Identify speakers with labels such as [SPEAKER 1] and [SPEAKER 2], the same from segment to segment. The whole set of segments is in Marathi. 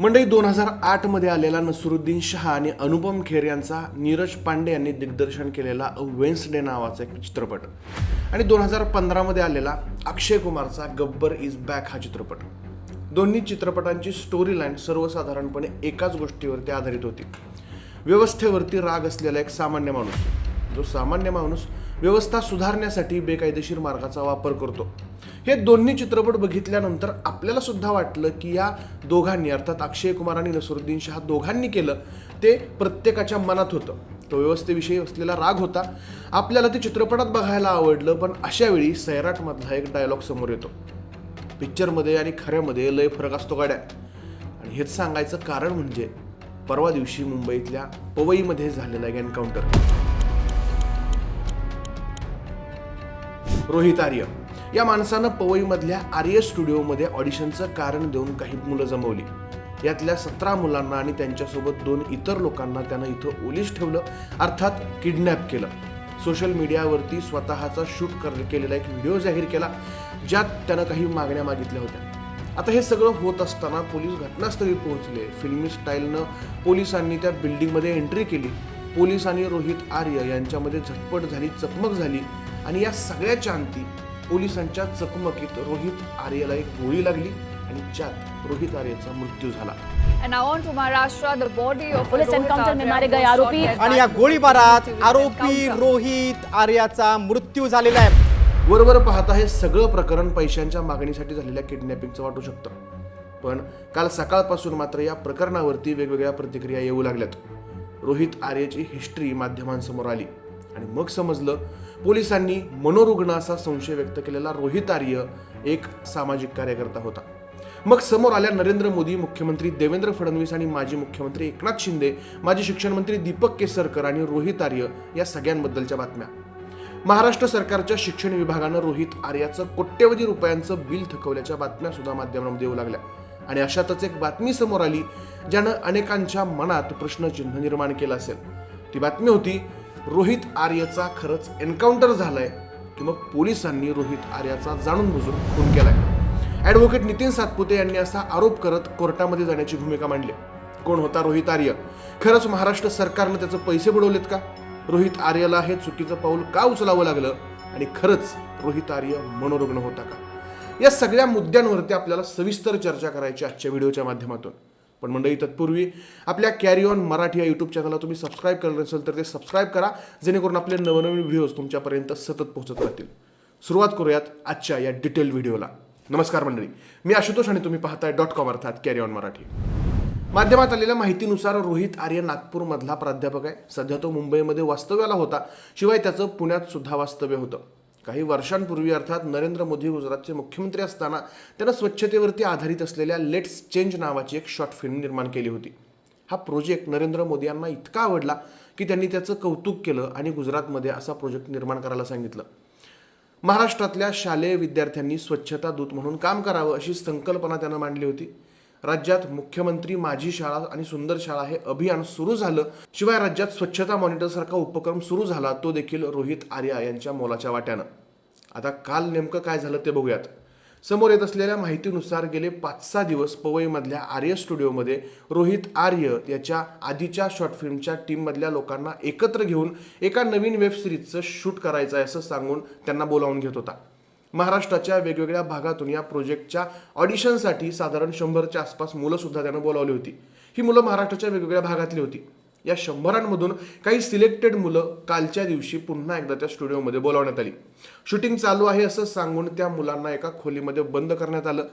[SPEAKER 1] मंडळी दोन हजार आठमध्ये आलेला नसरुद्दीन शहा आणि अनुपम खेर यांचा नीरज पांडे यांनी दिग्दर्शन केलेला वेन्सडे नावाचा एक चित्रपट. आणि दोन हजार पंधरामध्ये आलेला अक्षय कुमारचा गब्बर इज बॅक हा चित्रपट. दोन्ही चित्रपटांची स्टोरी लाईन सर्वसाधारणपणे एकाच गोष्टीवरती आधारित होती. व्यवस्थेवरती राग असलेला एक सामान्य माणूस. जो सामान्य माणूस व्यवस्था सुधारण्यासाठी बेकायदेशीर मार्गाचा वापर करतो. हे दोन्ही चित्रपट बघितल्यानंतर आपल्याला सुद्धा वाटलं की या दोघांनी अर्थात अक्षय कुमार आणि नसरुद्दीन शहा दोघांनी केलं ते प्रत्येकाच्या मनात होतं. तो व्यवस्थेविषयी असलेला राग होता. आपल्याला ते चित्रपटात बघायला आवडलं पण अशा वेळी सैराटमधला एक डायलॉग समोर येतो. पिक्चरमध्ये आणि खऱ्यामध्ये लय फरक असतो गाड्या. आणि हेच सांगायचं कारण म्हणजे परवा दिवशी मुंबईतल्या पवईमध्ये झालेला एक एन्काउंटर रोहित आर्य. या माणसानं पवईमधल्या आर्य स्टुडिओमध्ये ऑडिशनचं कारण देऊन काही मुलं जमवली. यातल्या सतरा मुलांना आणि त्यांच्यासोबत दोन इतर लोकांना त्यानं इथं ओलीस ठेवलं अर्थात किडनॅप केलं. सोशल मीडियावरती स्वतःचा शूट कर केलेला एक व्हिडिओ जाहीर केला ज्यात त्यानं काही मागण्या मागितल्या होत्या. आता हे सगळं होत असताना पोलीस घटनास्थळी पोहोचले. फिल्मी स्टाईलनं पोलिसांनी त्या बिल्डिंगमध्ये एंट्री केली. पोलीस आणि रोहित आर्य यांच्यामध्ये झटपट झाली चकमक झाली आणि या सगळ्याच्या अंती पोलिसांच्या चकमकीत रोहित आर्यला एक गोळी लागली आणि ज्यात रोहित आर्यचा मृत्यू झाला.
[SPEAKER 2] पुलिस एन्काउंटर में मारे गए आरोपी.
[SPEAKER 3] आणि या गोळीबारात आरोपी. रोहित आर्याचा मृत्यू झालेला आहे.
[SPEAKER 1] वरवर पाहता हे सगळं प्रकरण पैशांच्या मागणीसाठी झालेल्या किडनॅपिंगचं वाटू शकतं. पण काल सकाळपासून मात्र या प्रकरणावरती वेगवेगळ्या प्रतिक्रिया येऊ लागल्यात. रोहित आर्यची हिस्ट्री माध्यमांसमोर आली. आणि मग समजलं पोलिसांनी मनोरुग्ण असा संशय व्यक्त केलेला रोहित आर्य एक सामाजिक कार्यकर्ता होता. मग समोर आल्या नरेंद्र मोदी मुख्यमंत्री देवेंद्र फडणवीस आणि माजी मुख्यमंत्री एकनाथ शिंदे माजी शिक्षण मंत्री दीपक केसरकर आणि रोहित आर्य या सगळ्यांबद्दलच्या बातम्या. महाराष्ट्र सरकारच्या शिक्षण विभागानं रोहित आर्याचं कोट्यवधी रुपयांचं बिल थकवल्याच्या बातम्या सुद्धा माध्यमांमध्ये येऊ लागल्या. आणि अशातच एक बातमी समोर आली ज्यानं अनेकांच्या मनात प्रश्नचिन्ह निर्माण केलं असेल. ती बातमी होती रोहित आर्यचा खरंच एन्काउंटर झालाय की मग पोलिसांनी रोहित आर्याचा जाणून बुजून खून केलाय. ॲडव्होकेट नितीन सातपुते यांनी असा आरोप करत कोर्टामध्ये जाण्याची भूमिका मांडली. कोण होता रोहित आर्य? खरंच महाराष्ट्र सरकारनं त्याचं पैसे बुडवलेत का? रोहित आर्यला हे चुकीचं पाऊल का उचलावं लागलं? आणि खरंच रोहित आर्य मनोरुग्ण होता का? या सगळ्या मुद्द्यांवरती आपल्याला सविस्तर चर्चा करायची आजच्या व्हिडिओच्या माध्यमातून. पण मंडळी तत्पूर्वी आपल्या कॅरी ऑन मराठी या यूट्यूब चॅनलला तुम्ही सबस्क्राईब करत नसेल तर ते सबस्क्राईब करा जेणेकरून आपले नवनवीन व्हिडिओज तुमच्यापर्यंत सतत पोहोचत राहतील. सुरुवात करूयात आजच्या या डिटेल व्हिडिओला नमस्कार मंडळी मी आशुतोष आणि तुम्ही पाहताय डॉट कॉम अर्थात कॅरी ऑन मराठी. माध्यमात आलेल्या माहितीनुसार रोहित आर्य नागपूरमधला प्राध्यापक आहे. सध्या तो मुंबईमध्ये वास्तव्याला होता. शिवाय त्याचं पुण्यात सुद्धा वास्तव्य होतं. काही वर्षांपूर्वी अर्थात नरेंद्र मोदी गुजरातचे मुख्यमंत्री असताना त्यांना स्वच्छतेवरती आधारित असलेल्या लेट्स चेंज नावाची एक शॉर्ट फिल्म निर्माण केली होती. हा प्रोजेक्ट नरेंद्र मोदी यांना इतका आवडला की त्यांनी त्याचं कौतुक केलं आणि गुजरातमध्ये असा प्रोजेक्ट निर्माण करायला सांगितलं. महाराष्ट्रातल्या शालेय विद्यार्थ्यांनी स्वच्छता दूत म्हणून काम करावं अशी संकल्पना त्यानं मांडली होती. राज्यात मुख्यमंत्री माझी शाळा आणि सुंदर शाळा हे अभियान सुरू झालं. शिवाय राज्यात स्वच्छता मॉनिटरसारखा उपक्रम सुरू झाला तो देखील रोहित आर्या यांच्या मोलाच्या वाट्यानं. आता काल नेमकं काय झालं ते बघूयात. समोर येत असलेल्या माहितीनुसार गेले पाच सहा दिवस पवईमधल्या आर्य स्टुडिओमध्ये रोहित आर्य याच्या आधीच्या शॉर्ट फिल्मच्या टीममधल्या लोकांना एकत्र घेऊन एका नवीन वेब सिरीजचं शूट करायचं आहे असं सांगून त्यांना बोलावून घेत होता. महाराष्ट्राच्या वेगवेगळ्या भागातून या प्रोजेक्टच्या ऑडिशनसाठी साधारण शंभरच्या आसपास मुलंसुद्धा त्यानं बोलावली होती. ही मुलं महाराष्ट्राच्या वेगवेगळ्या भागातली होती. या शंभरांमधून काही सिलेक्टेड मुलं कालच्या दिवशी पुन्हा एकदा त्या स्टुडिओमध्ये बोलावण्यात आली. शूटिंग चालू आहे असं सांगून त्या मुलांना एका खोलीमध्ये बंद करण्यात आलं.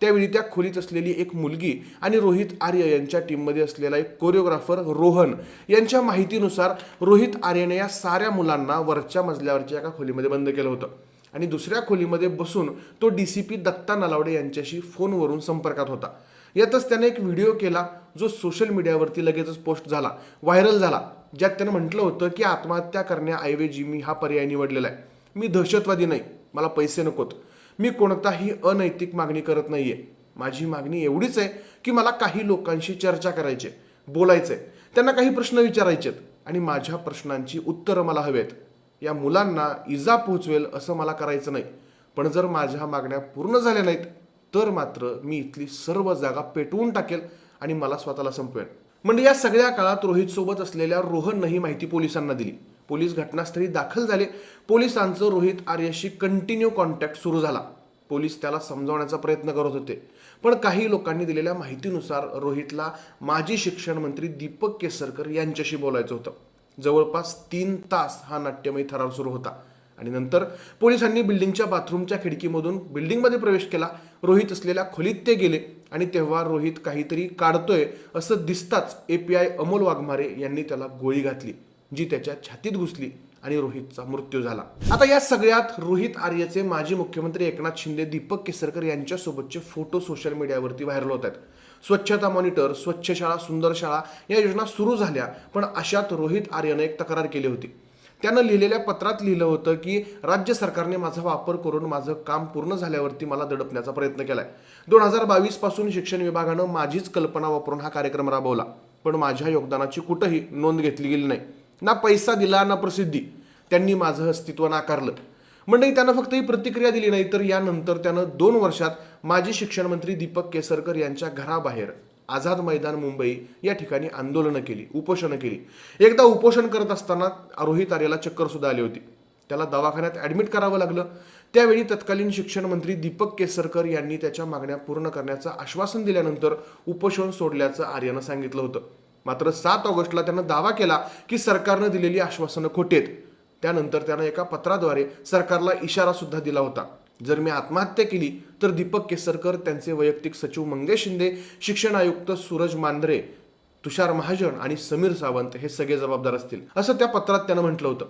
[SPEAKER 1] त्यावेळी त्या खोलीत असलेली एक मुलगी आणि रोहित आर्य यांच्या टीममध्ये असलेला एक कोरिओग्राफर रोहन यांच्या माहितीनुसार रोहित आर्यने या साऱ्या मुलांना वरच्या मजल्यावरच्या एका खोलीमध्ये बंद केलं होतं. आणि दुसऱ्या खोलीमध्ये बसून तो D C P Datta Nalawade यांच्याशी फोनवरून संपर्कात होता. यातच त्याने एक व्हिडिओ केला जो सोशल मीडियावरती लगेचच पोस्ट झाला व्हायरल झाला ज्यात त्यानं म्हटलं होतं की आत्महत्या करण्याऐवजी मी हा पर्याय निवडलेला आहे. मी दहशतवादी नाही मला पैसे नकोत. मी कोणताही अनैतिक मागणी करत नाही आहे माझी मागणी एवढीच आहे की मला काही लोकांशी चर्चा करायची आहे, बोलायचं आहे त्यांना काही प्रश्न विचारायचे आहेत आणि माझ्या प्रश्नांची उत्तरं मला हवेत. या मुलांना इजा पोहोचवेल असं मला करायचं नाही. पण जर माझ्या मागण्या पूर्ण झाल्या नाहीत तर मात्र मी इथली सर्व जागा पेटवून टाकेल आणि मला स्वतःला संपवेल म्हणजे या सगळ्या काळात रोहित सोबत असलेल्या रोहननं ही माहिती पोलिसांना दिली. पोलीस घटनास्थळी दाखल झाले. पोलिसांचं रोहित आर्यशी कंटिन्यू कॉन्टॅक्ट सुरू झाला. पोलीस त्याला समजावण्याचा प्रयत्न करत होते. पण काही लोकांनी दिलेल्या माहितीनुसार रोहितला माजी शिक्षण मंत्री दीपक केसरकर यांच्याशी बोलायचं होतं. जवळपास तीन तास हा नाट्यमय थरार सुरू होता. आणि नंतर पोलिसांनी बिल्डिंगच्या बाथरूमच्या खिडकीमधून बिल्डिंगमध्ये प्रवेश केला. रोहित असलेल्या खोलीत ते गेले आणि तेव्हा रोहित काहीतरी काढतोय असं दिसताच A P I Amol Waghmare यांनी त्याला गोळी घातली जी त्याच्या छातीत घुसली आणि रोहितचा मृत्यू झाला. आता या सगळ्यात रोहित आर्यचे माजी मुख्यमंत्री एकनाथ शिंदे दीपक केसरकर यांच्यासोबतचे फोटो सोशल मीडियावरती व्हायरल होत आहेत. स्वच्छता मॉनिटर स्वच्छ शाळा सुंदर शाळा या योजना सुरू झाल्या पण अशात रोहित आर्यनं एक तक्रार केली होती. त्यानं लिहिलेल्या पत्रात लिहिलं होतं की राज्य सरकारने माझा वापर करून माझं काम पूर्ण झाल्यावरती मला दडपण्याचा प्रयत्न केलाय. दोन हजार बावीसपासून शिक्षण विभागानं माझीच कल्पना वापरून हा कार्यक्रम राबवला पण माझ्या योगदानाची कुठंही नोंद घेतली गेली नाही. ना पैसा दिला ना प्रसिद्धी. त्यांनी माझं अस्तित्व नाकारलं. मंडळी त्यानं फक्त ही प्रतिक्रिया दिली नाही तर यानंतर त्यानं दोन वर्षात माजी शिक्षण मंत्री दीपक केसरकर यांच्या घराबाहेर आझाद मैदान मुंबई या ठिकाणी आंदोलनं केली उपोषणं केली. एकदा उपोषण करत असताना आरोही तारेला चक्कर सुद्धा आली होती. त्याला दवाखान्यात ॲडमिट करावं लागलं. त्यावेळी तत्कालीन शिक्षण मंत्री दीपक केसरकर यांनी त्याच्या मागण्या पूर्ण करण्याचं आश्वासन दिल्यानंतर उपोषण सोडल्याचं आर्यानं सांगितलं होतं. मात्र सात ऑगस्टला त्यानं दावा केला की सरकारनं दिलेली आश्वासनं खोटी आहेत त्यानंतर त्यानं एका पत्राद्वारे सरकारला इशारा सुद्धा दिला होता. जर मी आत्महत्या केली तर दीपक केसरकर त्यांचे वैयक्तिक सचिव मंगेश शिंदे शिक्षण आयुक्त सूरज मांद्रे तुषार महाजन आणि समीर सावंत हे सगळे जबाबदार असतील असं त्या पत्रात त्यानं म्हटलं होतं.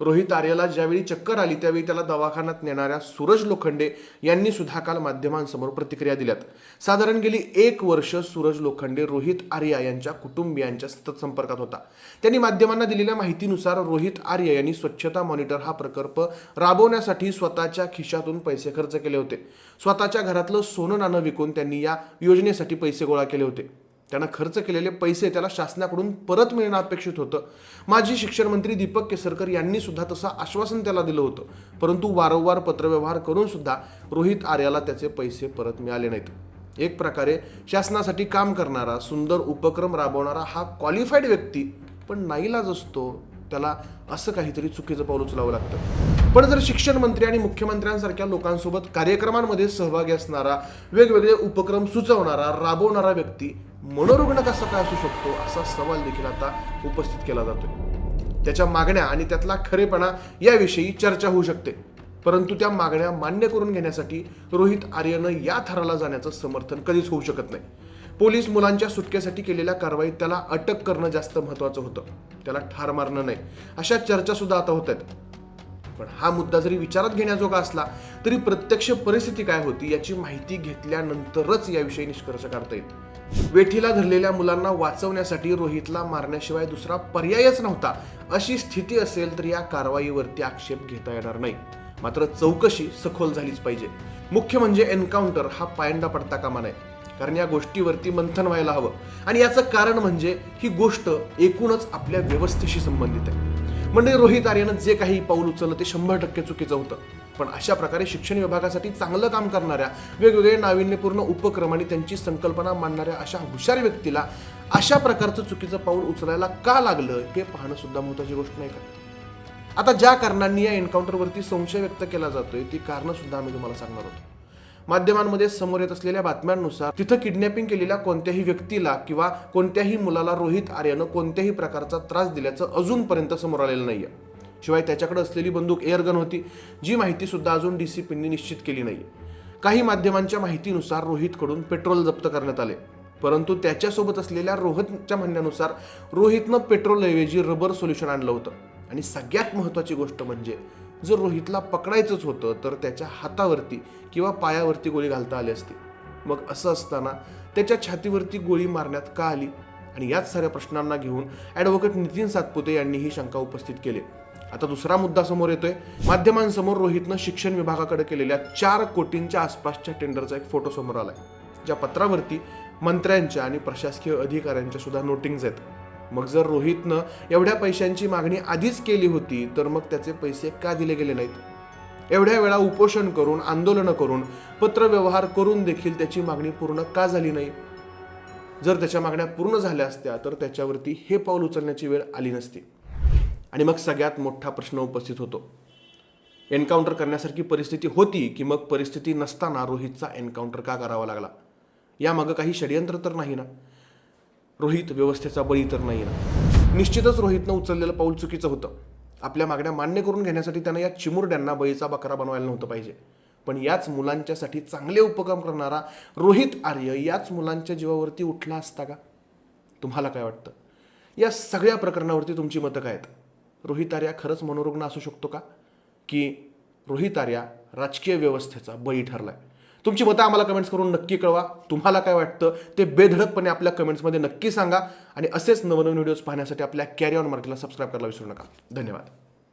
[SPEAKER 1] रोहित आर्याला ज्यावेळी चक्कर आली त्यावेळी त्याला दवाखान्यात नेणाऱ्या सूरज लोखंडे यांनी सुद्धा काल माध्यमांसमोर प्रतिक्रिया दिल्यात. साधारण गेली एक वर्ष सूरज लोखंडे रोहित आर्या यांच्या कुटुंबियांच्या सतत संपर्कात होता. त्यांनी माध्यमांना दिलेल्या माहितीनुसार रोहित आर्य यांनी स्वच्छता मॉनिटर हा प्रकल्प राबवण्यासाठी स्वतःच्या खिशातून पैसे खर्च केले होते. स्वतःच्या घरातलं सोनं नाणं विकून त्यांनी या योजनेसाठी पैसे गोळा केले होते. त्यांना खर्च केलेले पैसे त्याला शासनाकडून परत मिळणं अपेक्षित होतं. माजी शिक्षण मंत्री दीपक केसरकर यांनी सुद्धा तसं आश्वासन त्याला दिलं होतं. परंतु वारंवार पत्रव्यवहार करून सुद्धा रोहित आर्याला त्याचे पैसे परत मिळाले नाहीत. एक प्रकारे शासनासाठी काम करणारा सुंदर उपक्रम राबवणारा हा क्वालिफाईड व्यक्ती पण नाईलाज असतो त्याला असं काहीतरी चुकीचं पाऊल उचलावं लागतं. पण जर शिक्षण मंत्री आणि मुख्यमंत्र्यांसारख्या लोकांसोबत कार्यक्रमांमध्ये सहभागी असणारा वेगवेगळे उपक्रम सुचवणारा राबवणारा व्यक्ती मनोरुग्ण कसा काय असू शकतो असा सवाल देखील आता उपस्थित केला जातोय. त्याच्या मागण्या आणि त्यातला खरेपणा याविषयी चर्चा होऊ शकते. परंतु त्या मागण्या मान्य करून घेण्यासाठी रोहित आर्यनं या थराला जाण्याचं समर्थन कधीच होऊ शकत नाही. पोलीस मुलांच्या सुटकेसाठी केलेल्या कारवाईत त्याला अटक करणं जास्त महत्वाचं होतं. त्याला ठार मारणं नाही. अशा चर्चा सुद्धा आता होत आहेत. पण हा मुद्दा जरी विचारात घेण्याजोगा असला तरी प्रत्यक्ष परिस्थिती काय होती याची माहिती घेतल्यानंतरच याविषयी निष्कर्ष काढता येईल. वेठीला धरलेल्या मुलांना वाचवण्यासाठी रोहितला मारण्याशिवाय दुसरा पर्यायच नव्हता. अशी स्थिती असेल तर या कारवाईवरती आक्षेप घेता येणार नाही. मात्र चौकशी सखोल झालीच पाहिजे. मुख्य म्हणजे एन्काउंटर हा पायंडा पडता कामा नये. कारण या गोष्टीवरती मंथन व्हायला हवं. आणि याचं कारण म्हणजे ही गोष्ट एकूणच आपल्या व्यवस्थेशी संबंधित आहे. म्हणजे रोहित आर्यानं जे काही पाऊल उचललं ते शंभर टक्के चुकीचं होतं. पण अशा प्रकारे शिक्षण विभागासाठी चांगलं काम करणाऱ्या वेगवेगळे नाविन्यपूर्ण उपक्रम आणि त्यांची संकल्पना मांडणाऱ्या अशा हुशार व्यक्तीला अशा प्रकारचं चुकीचं पाऊल उचलायला का लागलं हे पाहणं सुद्धा महत्वाची गोष्ट नाही का? आता ज्या कारणांनी या एन्काउंटरवरती संशय व्यक्त केला जातोय ती कारणं सुद्धा आम्ही तुम्हाला सांगणार होतो माध्यमांमध्ये समोर येत असलेल्या बातम्यांनुसार तिथं किडनॅपिंग केलेल्या कोणत्याही व्यक्तीला किंवा कोणत्याही मुलाला रोहित आर्यानं कोणत्याही प्रकारचा त्रास दिल्याचं अजूनपर्यंत समोर आलेलं नाहीये. शिवाय त्याच्याकडे असलेली बंदूक एअरगन होती जी माहिती सुद्धा अजून डी सी पींनी निश्चित केली नाहीये. काही माध्यमांच्या माहितीनुसार रोहितकडून पेट्रोल जप्त करण्यात आले. परंतु त्याच्यासोबत असलेल्या रोहितच्या म्हणण्यानुसार रोहितनं पेट्रोलऐवजी रबर सोल्युशन आणलं होतं. आणि सगळ्यात महत्त्वाची गोष्ट म्हणजे जर रोहितला पकडायचंच होतं तर त्याच्या हातावरती किंवा पायावरती गोळी घालता आली असती. मग असं असताना त्याच्या छातीवरती गोळी मारण्यात का आली? आणि याच साऱ्या प्रश्नांना घेऊन ॲडव्होकेट नितीन सातपुते यांनी ही शंका उपस्थित केली. आता दुसरा मुद्दा समोर येतोय. माध्यमांसमोर रोहितनं शिक्षण विभागाकडे केलेल्या चार कोटींच्या आसपासच्या टेंडरचा एक फोटो समोर आलाय. ज्या पत्रावरती मंत्र्यांच्या आणि प्रशासकीय अधिकाऱ्यांच्या सुद्धा नोटिंग्ज आहेत. मग जर रोहितनं एवढ्या पैशांची मागणी आधीच केली होती तर मग त्याचे पैसे का दिले गेले नाहीत? एवढ्या वेळा उपोषण करून आंदोलनं करून पत्रव्यवहार करून देखील त्याची मागणी पूर्ण का झाली नाही? जर त्याच्या मागण्या पूर्ण झाल्या असत्या तर त्याच्यावरती हे पाऊल उचलण्याची वेळ आली नसती. आणि मग सगळ्यात मोठा प्रश्न उपस्थित होतो. एन्काउंटर करण्यासारखी परिस्थिती होती की मग परिस्थिती नसताना रोहितचा एन्काउंटर का करावा लागला? यामागं काही षडयंत्र तर नाही ना? रोहित व्यवस्थेचा बळी तर नाही ना. निश्चितच रोहितनं उचललेलं पाऊल चुकीचं होतं. आपल्या मागण्या मान्य करून घेण्यासाठी त्यानं या चिमुरड्यांना बळीचा बकरा बनवायला नव्हतं पाहिजे. पण याच मुलांच्यासाठी चांगले उपक्रम करणारा रोहित आर्य याच मुलांच्या जीवावरती उठला असता का? तुम्हाला काय वाटतं? या सगळ्या प्रकरणावरती तुमची मतं काय आहेत? रोहित आर्या खरंच मनोरुग्ण असू शकतो का? की रोहित आर्या राजकीय व्यवस्थेचा बळी ठरलाय? तुमची मतं आम्हाला कमेंट्स करून नक्की कळवा. तुम्हाला काय वाटतं ते बेधडकपणे आपल्या कमेंट्समध्ये नक्की सांगा. आणि असेच नवनवीन व्हिडिओज पाहण्यासाठी आपल्या कॅरी ऑन मार्केटला सबस्क्राईब करायला विसरू नका. धन्यवाद.